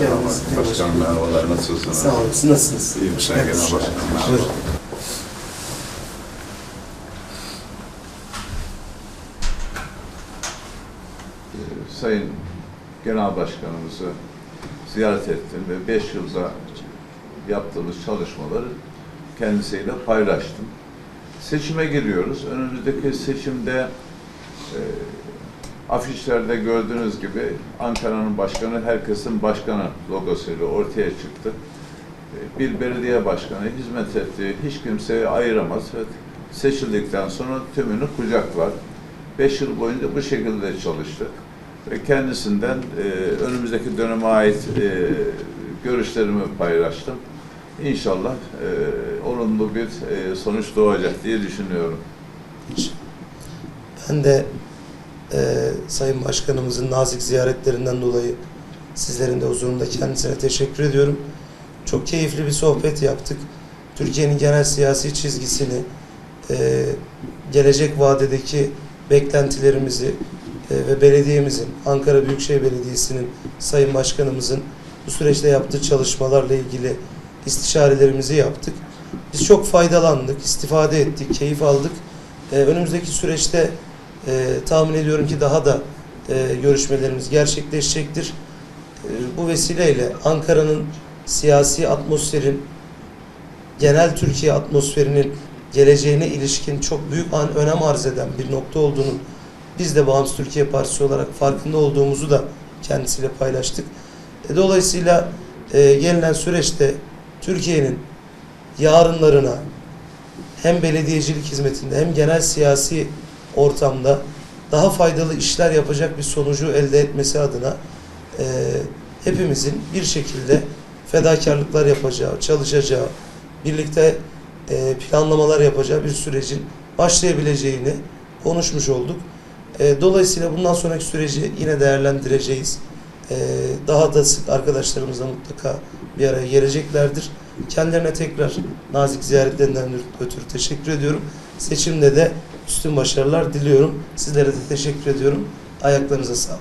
Başkanım merhabalar, nasılsınız? Sağ olun. Siz nasılsınız? İyiyim Sayın Genel Başkanım. merhaba. Ee, Sayın Genel Başkanımızı ziyaret ettim ve 5 yılda yaptığımız çalışmaları kendisiyle paylaştım. Seçime giriyoruz. Önümüzdeki seçimde e, afişlerde gördüğünüz gibi Ankara'nın başkanı herkesin başkanı logosuyla ortaya çıktı. E, Bir belediye başkanı hizmet ettiği hiç kimseyi ayıramaz ve seçildikten sonra tümünü kucaklar. Beş yıl boyunca bu şekilde çalıştık ve kendisinden e, önümüzdeki döneme ait e, görüşlerimi paylaştım. İnşallah e, olumlu bir e, sonuç doğacak diye düşünüyorum. Ben de e, Sayın Başkanımızın nazik ziyaretlerinden dolayı sizlerin de huzurunda kendisine teşekkür ediyorum. Çok keyifli bir sohbet yaptık. Türkiye'nin genel siyasi çizgisini, e, gelecek vadedeki beklentilerimizi e, ve belediyemizin, Ankara Büyükşehir Belediyesi'nin, Sayın Başkanımızın bu süreçte yaptığı çalışmalarla ilgili istişarelerimizi yaptık. Biz çok faydalandık, istifade ettik, keyif aldık. E, önümüzdeki süreçte e, tahmin ediyorum ki daha da e, görüşmelerimiz gerçekleşecektir. E, bu vesileyle Ankara'nın siyasi atmosferin, genel Türkiye atmosferinin geleceğine ilişkin çok büyük an, önem arz eden bir nokta olduğunu biz de Bağımsız Türkiye Partisi olarak farkında olduğumuzu da kendisiyle paylaştık. E, dolayısıyla e, gelinen süreçte Türkiye'nin yarınlarına hem belediyecilik hizmetinde hem genel siyasi ortamda daha faydalı işler yapacak bir sonucu elde etmesi adına e, hepimizin bir şekilde fedakarlıklar yapacağı, çalışacağı, birlikte e, planlamalar yapacağı bir sürecin başlayabileceğini konuşmuş olduk. E, dolayısıyla bundan sonraki süreci yine değerlendireceğiz. E, daha da sık arkadaşlarımızla mutlaka bir araya geleceklerdir. Kendilerine tekrar nazik ziyaretlerinden ötürü teşekkür ediyorum. Seçimde de üstün başarılar diliyorum. Sizlere de teşekkür ediyorum. Ayaklarınıza sağlık.